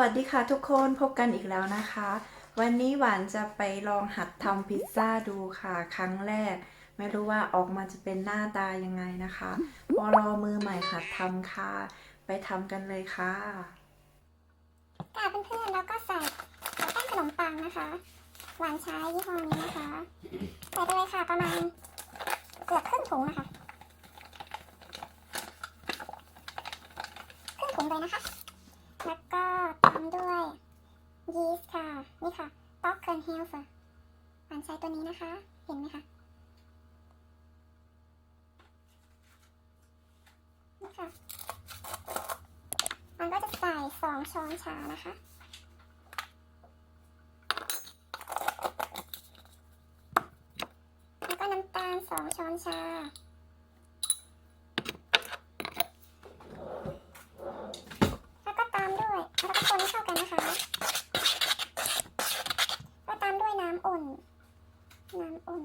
วัสดีค่ะทุกคนพบกันอีกแล้วนะคะ วันนี้หวานจะไปลองหัดทำพิซซ่าดูค่ะ ครั้งแรก ไม่รู้ว่าออกมาจะเป็นหน้าตายังไงนะคะพอรอมือใหม่หัดทำค่ะ ไปทำกันเลยค่ะค่ะเพื่อนๆแล้วก็ใส่แป้งขนมปังนะคะหวานใช้ยี่ห้อนี้นะคะใส่ไปเลยค่ะประมาณเกือบครึ่งถุงนะคะครึ่งถุงเลยนะคะ แล้วก็ตามด้วย ยีสต์ค่ะ นี่ค่ะต็อกเคิร์นเฮลส์หวานใช้ตัวนี้นะคะ เห็นไหมคะนี่ค่ะมันก็จะใส่สองช้อนชานะคะแล้วก็น้ำตาลสองช้อนชา แล้วก็ตามด้วย แล้วก็คนให้เข้ากันนะคะ ก็ตามด้วยน้ำอุ่น น้ำอุ่น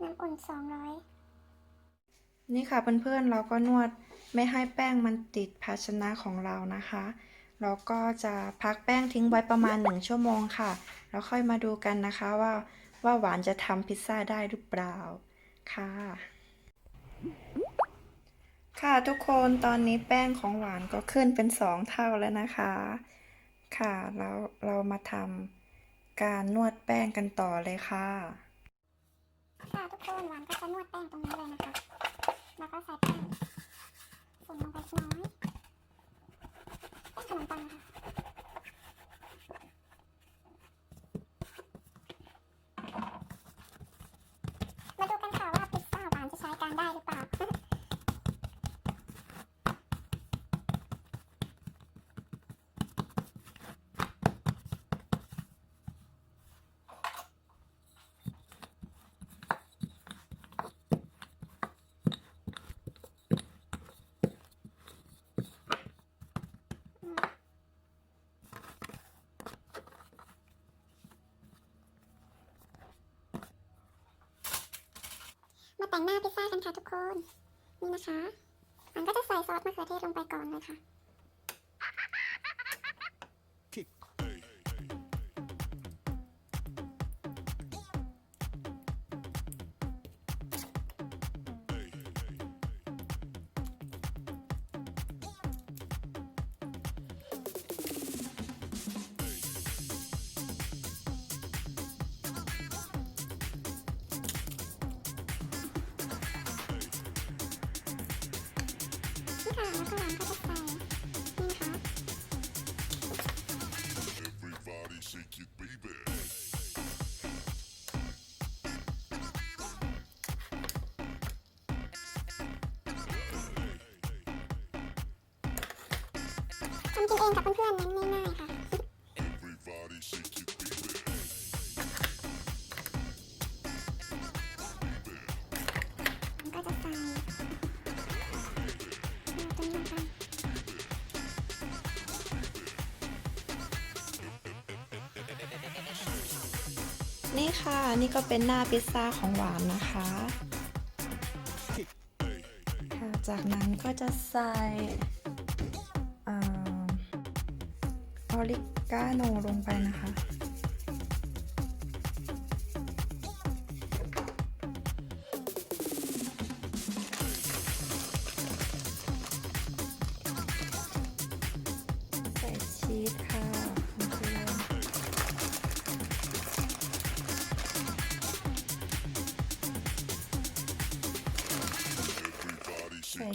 น้ำอุ่นสองร้อย นี่ค่ะเพื่อนๆเราก็นวดไม่ให้แป้งมันติดภาชนะของเรานะคะ เราก็จะพักแป้งทิ้งไว้ประมาณหนึ่งชั่วโมงค่ะ แล้วค่อยมาดูกันนะคะว่าว่าหวานจะทำพิซซ่าได้หรือเปล่าค่ะ ค่ะทุกคนตอนนี้แป้งของหวานก็ขึ้นเป็นสองเท่าแล้วนะคะ ค่ะแล้วเรามาทำการนวดแป้งกันต่อเลยค่ะ ค่ะทุกคนหวานก็จะนวดแป้งตรงนี้เลยนะคะ แล้วก็ใส่แป้งฝุ่นลงไปเล็กน้อยแป้งขนมปังค่ะมาดูกันค่ะว่าพิซซ่าหวานจะใช้การได้หรือเปล่า มา แต่งหน้าพิซซ่ากันค่ะทุกคน นี่นะคะ มันก็จะใส่ซอสมะเขือเทศลงไปก่อนเลยค่ะ นี่ค่ะแล้วก็วานก็จะใส่นี่นะคะ Everybody shake it, baby. ทำกินเองกับเพื่อนๆเน้นง่ายๆค่ะ นี่ค่ะนี่ก็เป็นหน้าพิซซ่าของหวานนะคะจากนั้นก็จะใส่ออริกาโนลงไปนะคะ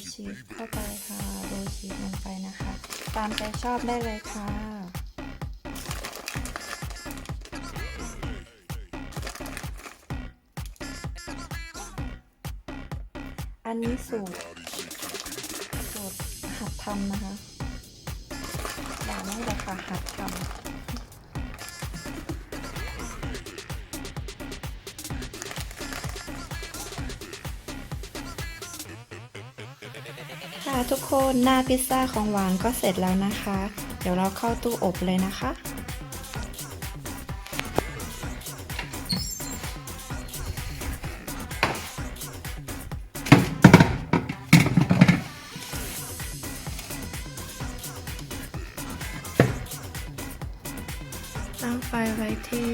ชีสเข้าไปค่ะโรยชีสลงไปนะคะ ตามใจชอบได้เลยค่ะอันนี้สูตรสูตรหัดทำนะคะอย่าไม่เลยค่ะหัดทำ ค่ะทุกคนหน้าพิซซ่าของหวานก็เสร็จแล้วนะคะ เดี๋ยวเราเข้าตู้อบเลยนะคะ ตั้งไฟไว้ที่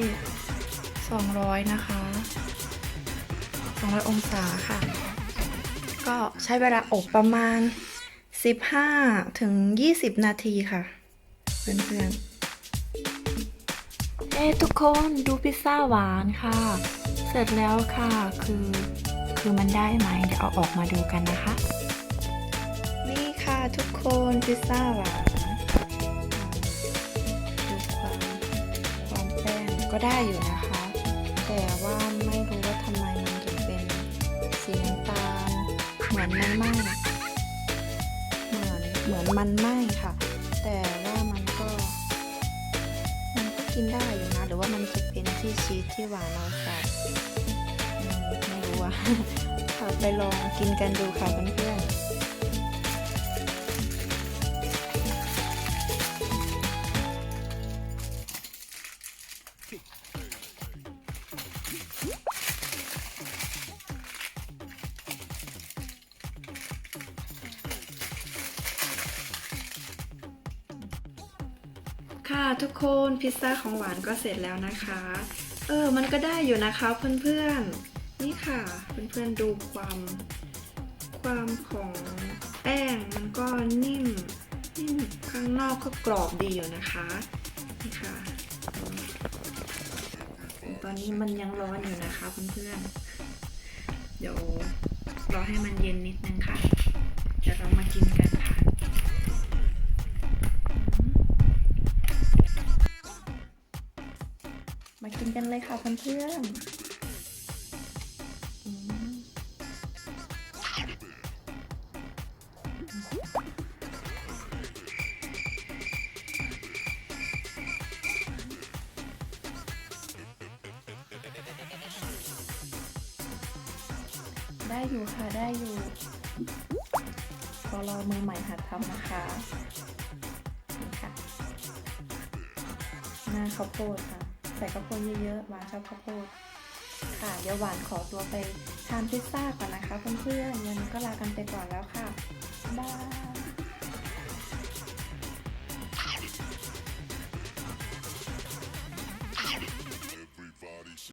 200 นะคะ 200 องศาค่ะ ก็ใช้เวลาอบประมาณ 15ถึง20 นาทีค่ะ เพื่อนๆเอ้ทุกคนดูพิซซ่าหวานค่ะ เสร็จแล้วค่ะคือคือมันได้ไหมเดี๋ยวเอาออกมาดูกันนะคะ นี่ค่ะทุกคนพิซซ่าหวานดูความความแป้งก็ได้อยู่นะคะ แต่ว่า มือนมันไหม้เหมือนเหมือนมันไหม้ค่ะ แต่ว่ามันก็ มันก็กินได้อยู่นะ หรือว่ามันจะเป็นที่ชีสที่หวานเราใส่ไม่รู้อะค่ะไปลองกินกันดูค่ะเพื่อน ค่ะทุกคนพิซซ่าของหวานก็เสร็จแล้วนะคะ เออมันก็ได้อยู่นะคะเพื่อนๆ นี่ค่ะเพื่อนๆดูความความของแป้งมันก็นิ่มนิ่มข้างนอกก็กรอบดีอยู่นะคะนี่ค่ะ ตอนนี้มันยังร้อนอยู่นะคะเพื่อนๆ เดี๋ยวรอให้มันเย็นนิดนึงค่ะเดี๋ยวเรามากินกัน กันเลยค่ะเพื่อนได้อยู่ค่ะ ได้อยู่ก็รอมือใหม่หัดทำนะคะนี่ค่ะหน้าข้าวโพดค่ะ ส่ข้าวโพดเยอะๆหวานชอบข้าวโพดค่ะเดี๋ยวหวานขอตัวไปทานพิซซ่าก่อนนะคะเพื่อนๆวันนี้ก็ลากันไปก่อนแล้วค่ะ บ๊ายบาย